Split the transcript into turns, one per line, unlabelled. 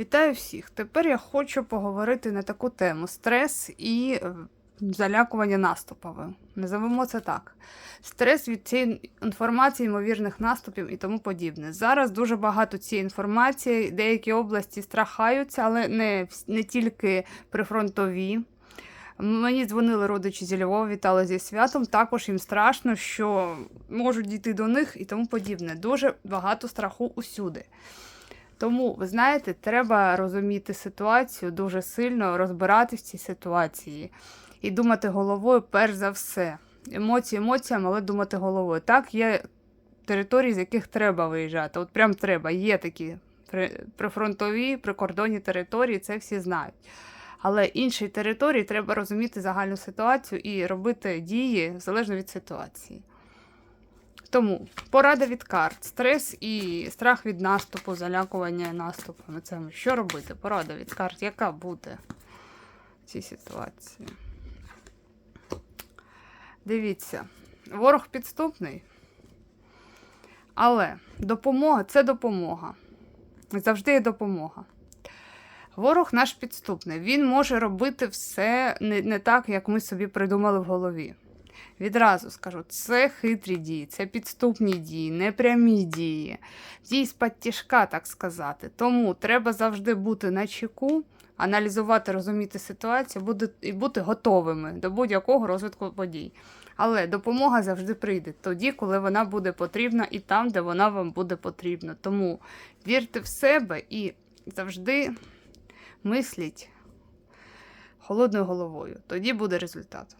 Вітаю всіх! Тепер я хочу поговорити на таку тему: стрес і е, залякування наступами. Називемо це так. Стрес від цієї інформації, ймовірних наступів і тому подібне. Зараз дуже багато цієї інформації, деякі області страхаються, але не, не тільки прифронтові. Мені дзвонили родичі зі Львова, вітали зі святом. Також їм страшно, що можуть дійти до них і тому подібне. Дуже багато страху усюди. Тому, ви знаєте, треба розуміти ситуацію дуже сильно, розбиратись в цій ситуації і думати головою перш за все. Емоції емоціями, але думати головою. Так, є території, з яких треба виїжджати. От прям треба. Є такі при- прифронтові, прикордонні території, це всі знають. Але інші території треба розуміти загальну ситуацію і робити дії залежно від ситуації. Тому порада від карт, стрес і страх від наступу, залякування наступами. Це що робити? Порада від карт, яка буде в цій ситуації? Дивіться, ворог підступний, але допомога це допомога. Завжди є допомога. Ворог наш підступний. Він може робити все не, не так, як ми собі придумали в голові. Відразу скажу, це хитрі дії, це підступні дії, непрямі дії, дії з тяжка, так сказати. Тому треба завжди бути на чеку, аналізувати, розуміти ситуацію і бути готовими до будь-якого розвитку подій. Але допомога завжди прийде тоді, коли вона буде потрібна, і там, де вона вам буде потрібна. Тому вірте в себе і завжди мисліть холодною головою. Тоді буде результат.